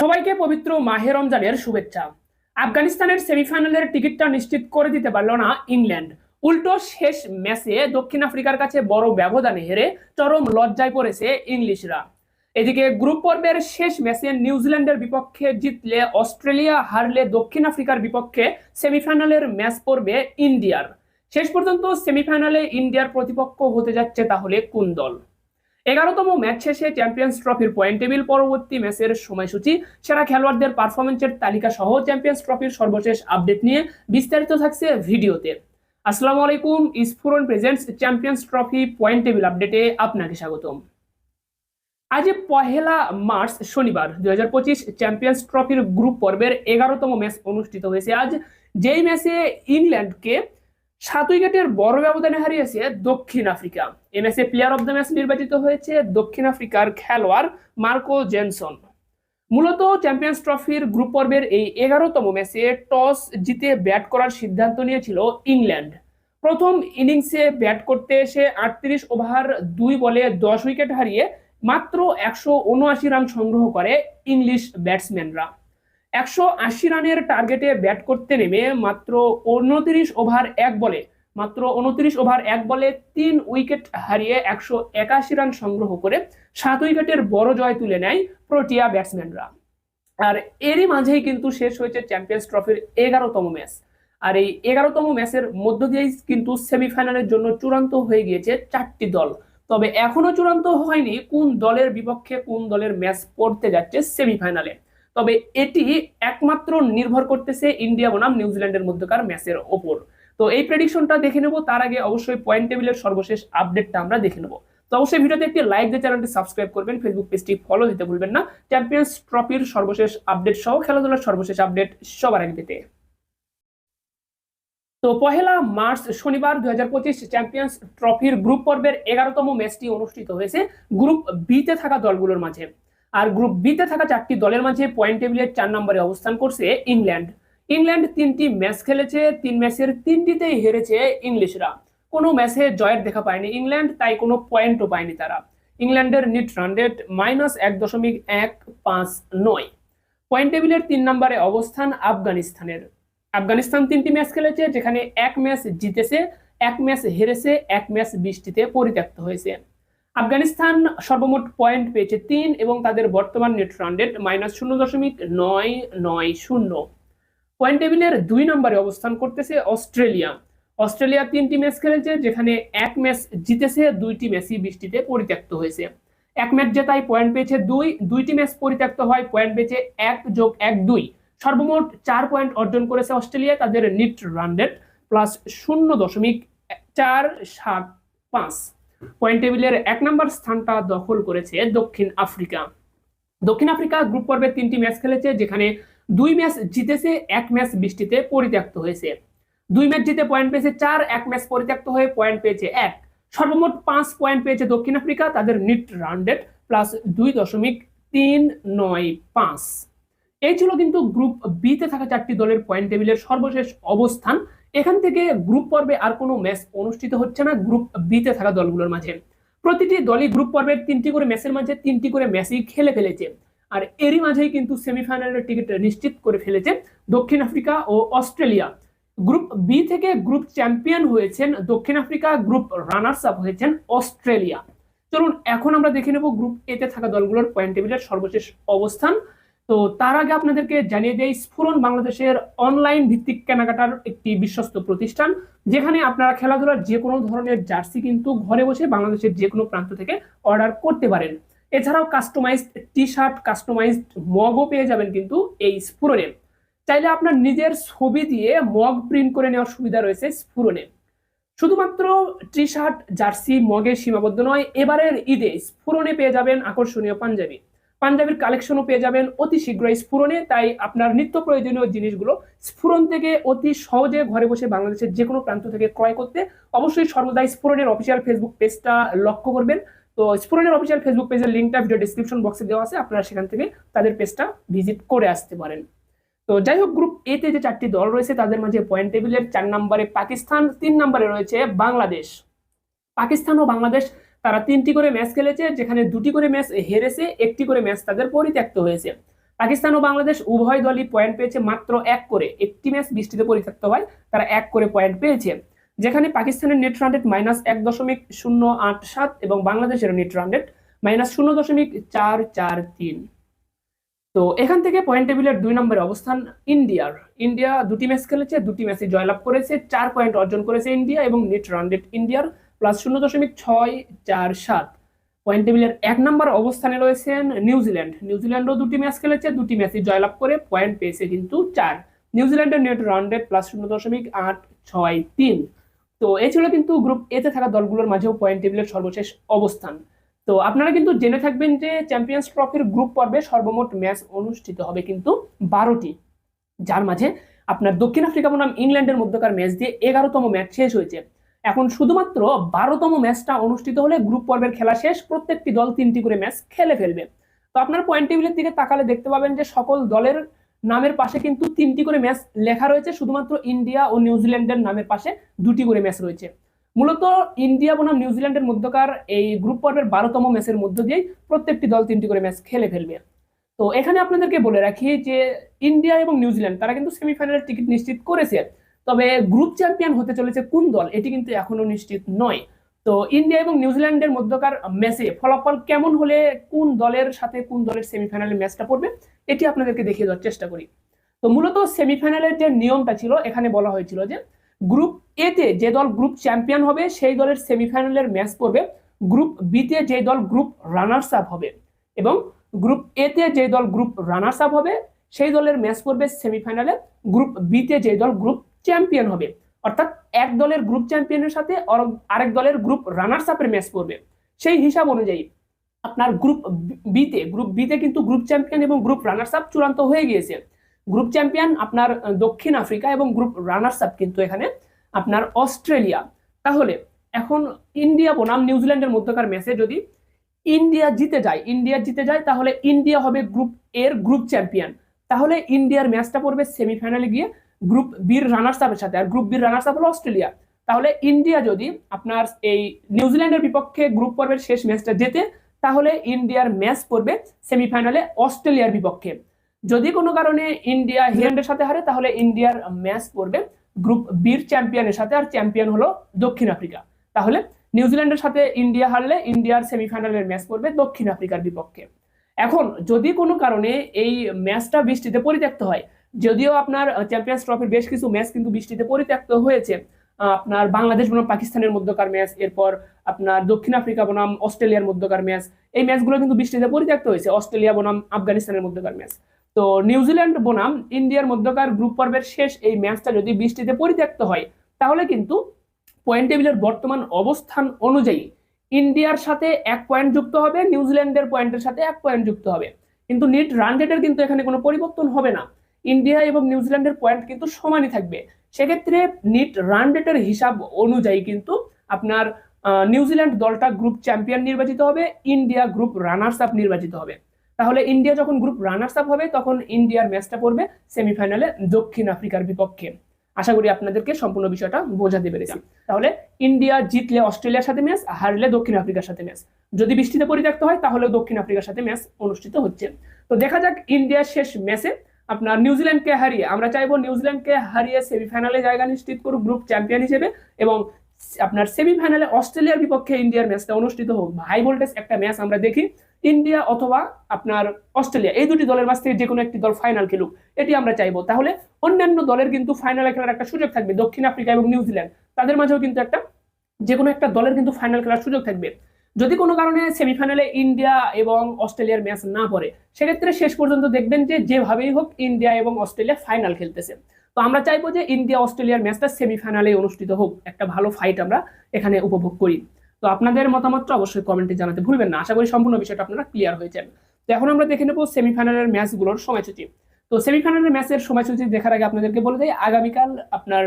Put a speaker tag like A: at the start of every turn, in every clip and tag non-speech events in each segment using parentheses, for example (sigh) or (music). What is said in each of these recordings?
A: সবাইকে পবিত্র মাহে রমজানের শুভেচ্ছা। আফগানিস্তানের সেমিফাইনালের টিকিটটা নিশ্চিত করে দিতে পারল না ইংল্যান্ড। উল্টো শেষ ম্যাচে দক্ষিণ আফ্রিকার কাছে বড় ব্যবধানে হেরে চরম লজ্জায় পড়েছে ইংলিশরা। এদিকে গ্রুপ পর্বের শেষ ম্যাচে নিউজিল্যান্ডের বিপক্ষে জিতলে অস্ট্রেলিয়া, হারলে দক্ষিণ আফ্রিকার বিপক্ষে সেমিফাইনালের ম্যাচ পড়বে ইন্ডিয়ার। শেষ পর্যন্ত সেমিফাইনালে ইন্ডিয়ার প্রতিপক্ষ হতে যাচ্ছে তাহলে কোন দল? এগারোতম ম্যাচ শেষে চ্যাম্পিয়ন্স ট্রফির পয়েন্ট টেবিল পরবর্তী ম্যাচের সময়সূচি। সেরা খেলোয়াড়দের পারফরমেন্সের তালিকা সহ চ্যাম্পিয়ন্স ট্রফির সর্বশেষ আপডেট নিয়ে বিস্তারিত থাকছে ভিডিওতে। আসসালামু আলাইকুম, ইসফুরন presents champions trophy point table আপডেটে আপনাকে স্বাগতম। আজ পহেলা মার্চ শনিবার, দুই হাজার পঁচিশ চ্যাম্পিয়ন্স ট্রফির গ্রুপ পর্বের এগারোতম ম্যাচ অনুষ্ঠিত হয়েছে আজ। যেই ম্যাচে ইংল্যান্ডকে সাত উইকেটের বড় ব্যবধানে হারিয়েছে দক্ষিণ আফ্রিকা। ম্যাচে প্লেয়ার অব দ্য ম্যাচ নির্বাচিত হয়েছে দক্ষিণ আফ্রিকার খেলোয়াড় মার্কো জেনসন। মূলত চ্যাম্পিয়ন্স ট্রফির গ্রুপ পর্বের এই এগারোতম ম্যাচে টস জিতে ব্যাট করার সিদ্ধান্ত নিয়েছিল ইংল্যান্ড। প্রথম ইনিংসে ব্যাট করতে এসে আটত্রিশ ওভার, দুই বলে দশ উইকেট হারিয়ে মাত্র একশো উনআশি রান সংগ্রহ করে ইংলিশ ব্যাটসম্যানরা একশো আশি রানের টার্গেটে ব্যাট করতে নেমে মাত্র উনত্রিশ ওভার এক বলে, মাত্র উনত্রিশ ওভার এক বলে তিন উইকেট হারিয়ে একশো একাশি রান সংগ্রহ করে সাত উইকেটের বড় জয় তুলে নেয় প্রোটিয়া ব্যাটসম্যানরা আর এরই মাঝেই কিন্তু শেষ হয়েছে চ্যাম্পিয়ন্স ট্রফির এগারোতম ম্যাচ আর এই এগারোতম ম্যাচের মধ্য দিয়েই কিন্তু সেমিফাইনালের জন্য চূড়ান্ত হয়ে গিয়েছে চারটি দল। তবে এখনও চূড়ান্ত হয়নি কোন দলের বিপক্ষে কোন দলের ম্যাচ পড়তে যাচ্ছে সেমিফাইনালে তবে এটি একমাত্র নির্ভর করতেছে ইন্ডিয়া বনাম নিউজিল্যান্ডের মধ্যকার ম্যাচের ওপর। তো এই প্রেডিকশনটা দেখে নেব, তার আগে অবশ্যই পয়েন্ট টেবিলের সর্বশেষ আপডেটটা আমরা দেখে নেব। তো অবশ্যই ভিডিওতে একটি লাইক দিয়ে চ্যানেলটি সাবস্ক্রাইব করবেন ফেসবুক পেজটি ফলো দিতে ভুলবেন না। চ্যাম্পিয়ন্স ট্রফির সর্বশেষ আপডেট সহ খেলাধুলার সর্বশেষ আপডেট সবার আগে পেতে। তো পহেলা মার্চ শনিবার দুই হাজার পঁচিশ চ্যাম্পিয়ন্স ট্রফির গ্রুপ পর্বের এগারোতম ম্যাচটি অনুষ্ঠিত হয়েছে গ্রুপ বিতে থাকা দলগুলোর মাঝে। আর গ্রুপ বিতে থাকা চারটি দলের মাঝে পয়েন্ট টেবিলের চার নম্বরে অবস্থান করছে ইংল্যান্ড ইংল্যান্ড তিনটি ম্যাচ খেলেছে, তিন ম্যাচের তিনটিতেই হেরেছে ইংলিশরা। কোনো ম্যাচে জয়ের দেখা পায়নি ইংল্যান্ড তাই কোনো পয়েন্টও পায়নি তারা। ইংল্যান্ডের নিট রান রেট মাইনাস এক দশমিক এক পাঁচ নয়। পয়েন্ট টেবিলের তিন নম্বরে অবস্থান আফগানিস্তানের। আফগানিস্তান তিনটি ম্যাচ খেলেছে, যেখানে এক ম্যাচ জিতেছে, এক ম্যাচ হেরেছে, এক ম্যাচ বৃষ্টিতে পরিত্যক্ত হয়েছে। আফগানিস্তান সর্বমোট পয়েন্ট পেয়েছে তিন এবং তাদের বর্তমান নেট রান রেট মাইনাস শূন্য দশমিক নয় নয় শূন্য। পয়েন্ট টেবিলের দুই নম্বরে অবস্থান করতেছে অস্ট্রেলিয়া। অস্ট্রেলিয়া তিনটি ম্যাচ খেলেছে, যেখানে এক ম্যাচ জিতেছে, দুইটি ম্যাচই বৃষ্টিতে পরিত্যক্ত হয়েছে। এক ম্যাচ জেতায় পয়েন্ট পেয়েছে দুই, দুইটি ম্যাচ পরিত্যক্ত হয় পয়েন্ট পেয়েছে এক যোগ এক দুই। সর্বমোট চার পয়েন্ট অর্জন করেছে অস্ট্রেলিয়া, তাদের নিট রান রেট প্লাস শূন্য দশমিক চার সাত পাঁচ। পয়েন্ট টেবিলের এক নম্বর স্থানটা দখল করেছে দক্ষিণ আফ্রিকা। দক্ষিণ আফ্রিকা গ্রুপ পর্বে তিনটি ম্যাচ খেলেছে, যেখানে দুই ম্যাচ জিতেছে, এক ম্যাচ বৃষ্টিতে পরিত্যক্ত হয়েছে। দুই ম্যাচ জিতে পয়েন্ট পেয়েছে চার, এক ম্যাচ পরিত্যক্ত হয়ে পয়েন্ট পেয়েছে এক। সর্বমোট পাঁচ পয়েন্ট পেয়েছে দক্ষিণ আফ্রিকা, তাদের নিট রেট প্লাস দুই দশমিক তিন নয় পাঁচ। এই ছিল কিন্তু গ্রুপ বিতে থাকা চারটি দলের পয়েন্ট টেবিলের সর্বশেষ অবস্থান। এখান থেকে গ্রুপ পর্বে আর কোনো ম্যাচ অনুষ্ঠিত হচ্ছে না গ্রুপ বিতে থাকা দলগুলোর মাঝে। প্রতিটি দলই গ্রুপ পর্বের তিনটি করে ম্যাচের মাঝে তিনটি করে ম্যাচই খেলে ফেলেছে। আর এরই মাঝেই কিন্তু সেমিফাইনালের টিকিট নিশ্চিত করে ফেলেছে দক্ষিণ আফ্রিকা ও অস্ট্রেলিয়া। গ্রুপ বি থেকে গ্রুপ চ্যাম্পিয়ন হয়েছেন দক্ষিণ আফ্রিকা গ্রুপ রানার্স আপ হয়েছেন অস্ট্রেলিয়া। চলুন, এখন আমরা দেখে নেব গ্রুপ এতে থাকা দলগুলোর পয়েন্ট টেবিলের সর্বশেষ অবস্থান। তো তার আগে আপনাদেরকে জানিয়ে দেয় স্ফুরন বাংলাদেশের অনলাইন ভিত্তিক কেনাকাটার একটি বিশ্বস্ত প্রতিষ্ঠান, যেখানে আপনারা খেলাধুলার যে কোনো ধরনের জার্সি কিন্তু ঘরে বসে বাংলাদেশের যে কোনো প্রান্ত থেকে অর্ডার করতে পারেন। এছাড়াও কাস্টমাইজড টি শার্ট কাস্টমাইজড মগও পেয়ে যাবেন কিন্তু এই স্ফুরনে। চাইলে আপনার নিজের ছবি দিয়ে মগ প্রিন্ট করে নেওয়ার সুবিধা রয়েছে স্ফুরনে। শুধুমাত্র টি শার্ট জার্সি, মগে সীমাবদ্ধ নয়, এবারের ঈদে স্ফুরনে পেয়ে যাবেন আকর্ষণীয় পাঞ্জাবি। পাঞ্জাবির কালেকশনও পেয়ে যাবেন অতি শীঘ্রই স্ফুরনে তাই আপনার নিত্য প্রয়োজনীয় জিনিসগুলো স্ফুরন থেকে অতি সহজে ঘরে বসে বাংলাদেশের যে কোনো প্রান্ত থেকে ক্রয় করতে অবশ্যই সর্বদাই স্ফুরনের অফিসিয়াল ফেসবুক পেজটা লক্ষ্য করবেন। তো স্ফুরনের অফিসিয়াল ফেসবুক পেজের লিঙ্কটা ভিডিও ডিসক্রিপশন বক্সে দেওয়া আছে। আপনারা সেখান থেকে তাদের পেজটা ভিজিট করে আসতে পারেন। তো যাই হোক গ্রুপ এতে যে চারটি দল রয়েছে, তাদের মাঝে পয়েন্ট টেবিলের চার নম্বরে পাকিস্তান, তিন নম্বরে রয়েছে বাংলাদেশ। পাকিস্তান ও বাংলাদেশ তারা তিনটি করে ম্যাচ খেলেছে, যেখানে দুটি করে ম্যাচ হেরেছে, একটি করে ম্যাচ তাদের পরিত্যক্ত হয়েছে। পাকিস্তান ও বাংলাদেশ উভয় দলই পয়েন্ট পেয়েছে মাত্র এক করে। একটি ম্যাচ বৃষ্টিতে পরিত্যক্ত হয়, তারা এক করে পয়েন্ট পেয়েছে। যেখানে পাকিস্তানের নেট রান মাইনাস এক দশমিক শূন্য আট সাত এবং বাংলাদেশের নেট রান মাইনাস শূন্য দশমিক চার চার তিন। তো এখান থেকে পয়েন্ট টেবিলের দুই নম্বরে অবস্থান ইন্ডিয়ার ইন্ডিয়া দুটি ম্যাচ খেলেছে, দুটি ম্যাচে জয়লাভ করেছে, চার পয়েন্ট অর্জন করেছে ইন্ডিয়া এবং নেট রান ইন্ডিয়ার প্লাস শূন্য দশমিক ছয় চার সাত। পয়েন্ট টেবিলের এক নম্বর অবস্থানে রয়েছেন নিউজিল্যান্ড নিউজিল্যান্ডও দুটি ম্যাচ খেলেছে, দুটি ম্যাচে জয়লাভ করে পয়েন্ট পেয়েছে কিন্তু চার। নিউজিল্যান্ডের নেট রান রেট প্লাস শূন্য দশমিক আট ছয় তিন। তো এ ছিল কিন্তু গ্রুপ এতে থাকা দলগুলোর মাঝেও পয়েন্ট টেবিলের সর্বশেষ অবস্থান। তো আপনারা কিন্তু জেনে থাকবেন যে চ্যাম্পিয়ন্স ট্রফির গ্রুপ পর্বে সর্বমোট ম্যাচ অনুষ্ঠিত হবে কিন্তু বারোটি। যার মাঝে আপনার দক্ষিণ আফ্রিকা বনাম ইংল্যান্ডের মধ্যকার ম্যাচ দিয়ে এগারোতম ম্যাচ শেষ হয়েছে। এখন শুধুমাত্র বারোতম ম্যাচটা অনুষ্ঠিত হলে গ্রুপ পর্বের খেলা শেষ, প্রত্যেকটি দল তিনটি করে ম্যাচ খেলে ফেলবে। তো আপনার পয়েন্ট টেবিলের দিকে তাকালে দেখতে পাবেন যে সকল দলের নামের পাশে কিন্তু তিনটি করে ম্যাচ লেখা রয়েছে, শুধুমাত্র ইন্ডিয়া ও নিউজিল্যান্ডের নামের পাশে দুটি করে ম্যাচ রয়েছে। মূলত ইন্ডিয়া বনাম নিউজিল্যান্ডের মধ্যকার এই গ্রুপ পর্বের বারোতম ম্যাচের মধ্য দিয়েই প্রত্যেকটি দল তিনটি করে ম্যাচ খেলে ফেলবে। তো এখানে আপনাদেরকে বলে রাখি যে ইন্ডিয়া এবং নিউজিল্যান্ড, তারা কিন্তু সেমিফাইনালের টিকিট নিশ্চিত করেছে। তবে গ্রুপ চ্যাম্পিয়ন হতে চলেছে কোন দল, এটি কিন্তু এখনও নিশ্চিত নয়। তো ইন্ডিয়া এবং নিউজিল্যান্ডের মধ্যকার ম্যাচে ফলাফল কেমন হলে কোন দলের সাথে কোন দলের সেমিফাইনালে ম্যাচটা পড়বে, এটি আপনাদেরকে দেখিয়ে দেওয়ার চেষ্টা করি। তো মূলত সেমিফাইনালের যে নিয়মটা ছিল, এখানে বলা হয়েছিল যে গ্রুপ এতে যে দল গ্রুপ চ্যাম্পিয়ন হবে, সেই দলের সেমিফাইনালের ম্যাচ পড়বে। গ্রুপ বিতে যে দল গ্রুপ রানার্স আপ হবে এবং গ্রুপ এতে যে দল গ্রুপ রানার্স আপ হবে, সেই দলের ম্যাচ পড়বে সেমিফাইনালে গ্রুপ বিতে যে দল গ্রুপ চ্যাম্পিয়ন হবে। অর্থাৎ এক দলের গ্রুপ চ্যাম্পিয়নের সাথে আরেক দলের গ্রুপ রানার্স আপের ম্যাচ পড়বে সেই হিসাব অনুযায়ী আপনার গ্রুপ বিতে গ্রুপ বিতে কিন্তু গ্রুপ চ্যাম্পিয়ন এবং গ্রুপ রানার্স আপ চূড়ান্ত হয়ে গিয়েছে। গ্রুপ চ্যাম্পিয়ন আপনার দক্ষিণ আফ্রিকা এবং গ্রুপ রানার্স আপ কিন্তু এখানে আপনার অস্ট্রেলিয়া। তাহলে এখন ইন্ডিয়া বনাম নিউজিল্যান্ডের মধ্যকার ম্যাচে যদি ইন্ডিয়া জিতে যায়, ইন্ডিয়া জিতে যায়, তাহলে ইন্ডিয়া হবে গ্রুপ এর গ্রুপ চ্যাম্পিয়ন তাহলে ইন্ডিয়ার ম্যাচটা পড়বে সেমিফাইনালে গিয়ে গ্রুপ বির রানার্স আপের সাথে, আর গ্রুপ বির রানার্স আপ হলো অস্ট্রেলিয়া। তাহলে ইন্ডিয়া যদি আপনার এই নিউজিল্যান্ডের বিপক্ষে গ্রুপ পর্বের শেষ ম্যাচটা জেতে, তাহলে ইন্ডিয়ার ম্যাচ পড়বে সেমিফাইনালে অস্ট্রেলিয়ার বিপক্ষে। যদি কোনো কারণে ইন্ডিয়া হিল্যান্ডের সাথে হারে, তাহলে ইন্ডিয়ার ম্যাচ পড়বে গ্রুপ বির চ্যাম্পিয়নের সাথে, আর চ্যাম্পিয়ন হলো দক্ষিণ আফ্রিকা। তাহলে নিউজিল্যান্ডের সাথে ইন্ডিয়া হারলে ইন্ডিয়ার সেমিফাইনালের ম্যাচ পড়বে দক্ষিণ আফ্রিকার বিপক্ষে। এখন যদি কোনো কারণে এই ম্যাচটা বৃষ্টিতে পরিত্যক্ত হয় যদিও আপনার চ্যাম্পিয়ন্স ট্রফির বেশ কিছু ম্যাচ কিন্তু বৃষ্টিতে পরিত্যক্ত হয়েছে। আপনার বাংলাদেশ বনাম পাকিস্তানের মধ্যকার ম্যাচ এরপর আপনার দক্ষিণ আফ্রিকা বনাম অস্ট্রেলিয়ার মধ্যকার ম্যাচ এই ম্যাচগুলো কিন্তু বৃষ্টিতে পরিত্যক্ত হয়েছে, অস্ট্রেলিয়া বনাম আফগানিস্তানের মধ্যকার ম্যাচ তো নিউজিল্যান্ড বনাম ইন্ডিয়ার মধ্যকার গ্রুপ পর্বের শেষ এই ম্যাচটা যদি বৃষ্টিতে পরিত্যক্ত হয়, তাহলে কিন্তু পয়েন্ট টেবিলের বর্তমান অবস্থান অনুযায়ী ইন্ডিয়ার সাথে এক পয়েন্ট যুক্ত হবে নিউজিল্যান্ডের পয়েন্টের সাথে এক পয়েন্ট যুক্ত হবে। কিন্তু নিট রান রেটের কিন্তু এখানে কোনো পরিবর্তন হবে না। ইন্ডিয়া এবং নিউজিল্যান্ডের পয়েন্ট কিন্তু সমানই থাকবে। সেক্ষেত্রে নিট রান রেটের হিসাব অনুযায়ী কিন্তু আপনার নিউজিল্যান্ড দলটা গ্রুপ চ্যাম্পিয়ন নির্বাচিত হবে ইন্ডিয়া গ্রুপ রানার্স আপ নির্বাচিত হবে। তাহলে ইন্ডিয়া যখন গ্রুপ রানার্স আপ হবে তখন ইন্ডিয়ার ম্যাচটা পড়বে সেমিফাইনালে দক্ষিণ আফ্রিকার বিপক্ষে। আশা করি আপনাদেরকে সম্পূর্ণ বিষয়টা বোঝাতে পেরেছি। তাহলে ইন্ডিয়া জিতলে অস্ট্রেলিয়ার সাথে ম্যাচ হারলে দক্ষিণ আফ্রিকার সাথে ম্যাচ যদি বৃষ্টিতে পরিত্যক্ত হয় তাহলে দক্ষিণ আফ্রিকার সাথে ম্যাচ অনুষ্ঠিত হচ্ছে। তো দেখা যাক ইন্ডিয়ার শেষ ম্যাচে আপনার নিউজিল্যান্ডকে হারিয়ে, আমরা চাইব নিউজিল্যান্ডকে হারিয়ে সেমিফাইনালে জায়গা নিশ্চিত করুক গ্রুপ চ্যাম্পিয়ন হিসেবে এবং আপনার সেমিফাইনালে অস্ট্রেলিয়ার বিপক্ষে ইন্ডিয়ার ম্যাচটা অনুষ্ঠিত হোক। হাই ভোল্টেজ একটা ম্যাচ আমরা দেখি, ইন্ডিয়া অথবা আপনার অস্ট্রেলিয়া, এই দুটি দলের মাঝ থেকে যে কোনো একটি দল ফাইনাল খেলুক, এটি আমরা চাইব। তাহলে অন্যান্য দলের কিন্তু ফাইনালে খেলার একটা সুযোগ থাকবে, দক্ষিণ আফ্রিকা এবং নিউজিল্যান্ড তাদের মাঝেও কিন্তু একটা, যে কোনো একটা দলের কিন্তু ফাইনাল খেলার সুযোগ থাকবে। যদি কোনো কারণে সেমিফাইনালে ইন্ডিয়া এবং অস্ট্রেলিয়ার ম্যাচ না পড়ে, সেক্ষেত্রে শেষ পর্যন্ত দেখবেন যে যেভাবেই হোক ইন্ডিয়া এবং অস্ট্রেলিয়া ফাইনাল খেলতেছে। তো আমরা চাইব যে ইন্ডিয়া অস্ট্রেলিয়ার ম্যাচটা সেমিফাইনালে অনুষ্ঠিত হোক, একটা ভালো ফাইট আমরা এখানে উপভোগ করি। তো আপনাদের মতামতটা অবশ্যই কমেন্টে জানাতে ভুলবেন না। আশা করি সম্পূর্ণ বিষয়টা আপনারা ক্লিয়ার হয়েছেন তো এখন আমরা দেখে নেব সেমিফাইনালের ম্যাচগুলোর সময়সূচি। তো সেমিফাইনালের ম্যাচের সময়সূচি দেখার আগে আপনাদেরকে বলে দেয় আগামীকাল আপনার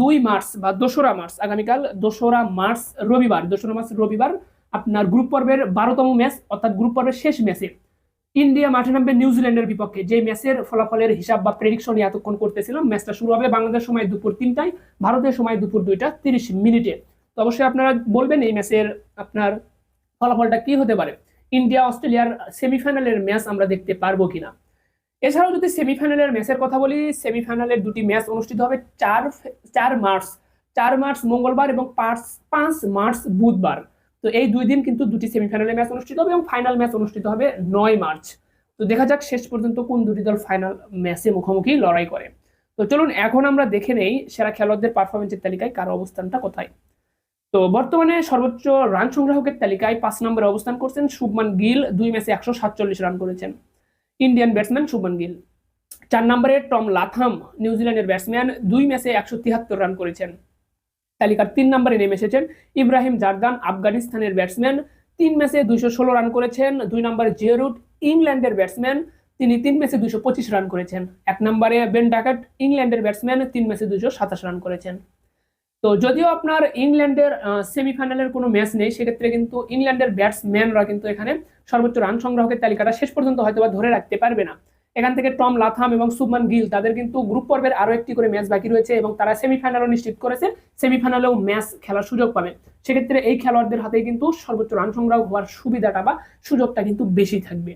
A: দুই মার্চ বা দোসরা মার্চ, আগামীকাল দোসরা মার্চ রবিবার, দোসরা মার্চ রবিবার আপনার গ্রুপ পর্বের বারোতম ম্যাচ অর্থাৎ গ্রুপ পর্বের শেষ ম্যাচে ইন্ডিয়া মাঠে নামবে নিউজিল্যান্ডের বিপক্ষে। যে ম্যাচের ফলাফলের হিসাব বা প্রেডিকশন এতক্ষণ করতেছিলাম ম্যাচটা শুরু হবে বাংলাদেশ সময় দুপুর তিনটায়, ভারতের সময় দুপুর দুইটা তিরিশ মিনিটে। তো অবশ্যই আপনারা বলবেন এই ম্যাচের আপনার ফলাফলটা কি হতে পারে? ইন্ডিয়া, অস্ট্রেলিয়ার সেমিফাইনালের ম্যাচ আমরা দেখতে পারব কিনা? এছাড়াও যদি সেমিফাইনালের ম্যাচের কথা বলি সেমিফাইনালের দুটি ম্যাচ অনুষ্ঠিত হবে চার চার মার্চ। চার মার্চ মঙ্গলবার এবং পাঁচ পাঁচ মার্চ বুধবার। তো এই দুই দিন কিন্তু দুটি সেমিফাইনালের ম্যাচ অনুষ্ঠিত হবে এবং ফাইনাল ম্যাচ অনুষ্ঠিত হবে নয় মার্চ। তো দেখা যাক শেষ পর্যন্ত কোন দুটি দল ফাইনাল ম্যাচে মুখোমুখি লড়াই করে। তো চলুন, এখন আমরা দেখে নেই সেরা খেলোয়াড়দের পারফরমেন্সের তালিকায় কার অবস্থানটা কোথায়। তো বর্তমানে সর্বোচ্চ রান সংগ্রাহকের তালিকায় পাঁচ নম্বরে অবস্থান করছেন শুভমান গিল, দুই ম্যাচে একশো সাতচল্লিশ রান করেছেন। Indian batsman Shubman Gill. চার নম্বরে টম লাথাম নিউজিল্যান্ডের ব্যাটসম্যান দুই ম্যাচে একশো তিয়াত্তর রান করেছেন। তালিকার তিন নম্বরে নেমে এসেছেন ইব্রাহিম জারদান, আফগানিস্তানের ব্যাটসম্যান। তিন ম্যাচে দুইশো ষোলো রান করেছেন। দুই নম্বরে জিয়ারুট ইংল্যান্ডের ব্যাটসম্যান। তিনি তিন ম্যাচে দুইশো পঁচিশ রান করেছেন। এক নম্বরে বেন ডাকাট, ইংল্যান্ডের ব্যাটসম্যান। তিন ম্যাচে দুইশো সাতাশ রান করেছেন। তো যদিও আপনার ইংল্যান্ডের সেমিফাইনালের কোনো ম্যাচ নেই, সেক্ষেত্রে কিন্তু ইংল্যান্ডের ব্যাটসম্যানরা কিন্তু এখানে সর্বোচ্চ রান সংগ্রাহকের তালিকাটা শেষ পর্যন্ত হয়তোবা ধরে রাখতে পারবে না। এখান থেকে টম লাথাম এবং সুবমান গিল, তাদের কিন্তু গ্রুপ পর্বের আরও একটি করে ম্যাচ বাকি রয়েছে এবং তারা সেমিফাইনালও নিশ্চিত করেছে সেমিফাইনালেও ম্যাচ খেলার সুযোগ পাবে। সেক্ষেত্রে এই খেলোয়াড়দের হাতে কিন্তু সর্বোচ্চ রান সংগ্রহ হওয়ার সুবিধাটা বা সুযোগটা কিন্তু বেশি থাকবে।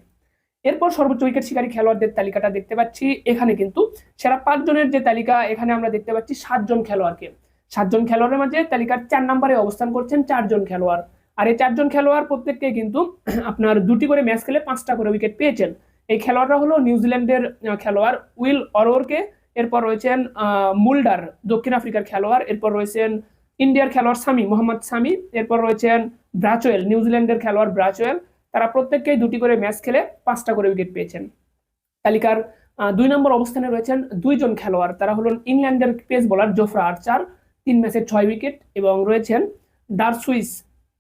A: এরপর সর্বোচ্চ উইকেট শিকারী খেলোয়াড়দের তালিকাটা দেখতে পাচ্ছি। এখানে কিন্তু সেরা পাঁচজনের যে তালিকা, এখানে আমরা দেখতে পাচ্ছি সাতজন খেলোয়াড়কে। সাতজন খেলোয়াড়ের মাঝে তালিকার চার নম্বরে অবস্থান করছেন চারজন খেলোয়াড়। আর এই চারজন খেলোয়াড় প্রত্যেককে কিন্তু (clears throat) আপনার দুটি করে ম্যাচ খেলে পাঁচটা করে উইকেট পেয়েছেন। এই খেলোয়াড়রা হলো নিউজিল্যান্ডের খেলোয়াড় উইল অরোরকে, এরপর রয়েছেন মুল্ডার, দক্ষিণ আফ্রিকার খেলোয়াড়, এরপর রয়েছেন ইন্ডিয়ার খেলোয়াড় সামি, মোহাম্মদ সামি, এরপর রয়েছেন ব্রাচোয়েল, নিউজিল্যান্ডের খেলোয়াড় ব্রাচোয়েল। তারা প্রত্যেককেই দুটি করে ম্যাচ খেলে পাঁচটা করে উইকেট পেয়েছেন। তালিকার দুই নম্বর অবস্থানে রয়েছেন দুইজন খেলোয়াড়। তারা হলেন ইংল্যান্ডের পেস বোলার জোফরা আর্চার, তিন ম্যাচে ছয় উইকেট, এবং রয়েছেন ডারসুইস।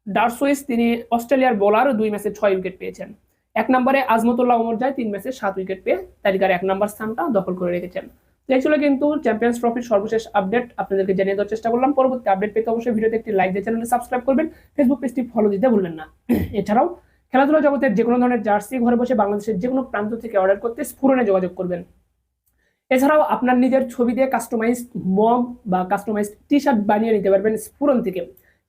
A: ডারসুইস, তিনি অস্ট্রেলিয়ার বোলার, দুই ম্যাচে ছয় উইকেট পেয়েছেন। এক নম্বরে আজমতুল্লাহ ওমর যায় তিন ম্যাচে সাত উইকেট পেয়ে তালিকার এক নম্বর স্থানটা দখল করে রেখেছেন। তো এই ছিল কিন্তু চ্যাম্পিয়ন্স ট্রফির সর্বশেষ আপডেট আপনাদেরকে জানিয়ে দেওয়ার চেষ্টা করলাম। পরবর্তী আপডেট পেতে অবশ্যই ভিডিওতে একটি লাইক দিয়ে চ্যানেলে সাবস্ক্রাইব করবেন। ফেসবুক পেজটি ফলো দিতে ভুলবেন না। (clears throat) এছাড়াও, খেলাধুলা জগতের যে কোনো ধরনের জার্সি ঘরে বসে বাংলাদেশের যে কোনো প্রান্ত থেকে অর্ডার করতে স্ফুরণে যোগাযোগ করবেন। এছাড়াও, আপনার নিজের ছবি দিয়ে কাস্টমাইজড মগ বা কাস্টমাইজড টি শার্ট বানিয়ে নিতে পারবেন স্ফুরন থেকে।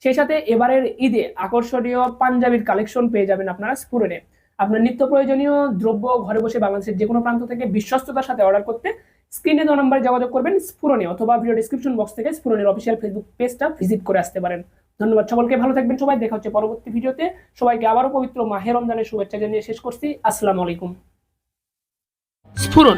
A: সেই সাথে এবারের ঈদে আকর্ষণীয় পাঞ্জাবির কালেকশন পেয়ে যাবেন আপনারা স্ফুরনে আপনার নিত্য প্রয়োজনীয় দ্রব্য ঘরে বসে বাংলাদেশের যে কোনো প্রান্ত থেকে বিশ্বস্ততার সাথে অর্ডার করতে স্ক্রিনে দেওয়া নম্বরে যোগাযোগ করবেন, স্ফুরণে অথবা ভিডিও ডিসক্রিপশন বক্স থেকে স্ফুরনের অফিসিয়াল ফেসবুক পেজটা ভিজিট করে আসতে পারেন। ধন্যবাদ সকলকে, ভালো থাকবেন সবাই, দেখা হচ্ছে পরবর্তী ভিডিওতে। সবাইকে আবারও পবিত্র মাহের রমজানের শুভেচ্ছা জানিয়ে শেষ করছি। আসসালামু আলাইকুম। স্ফুরন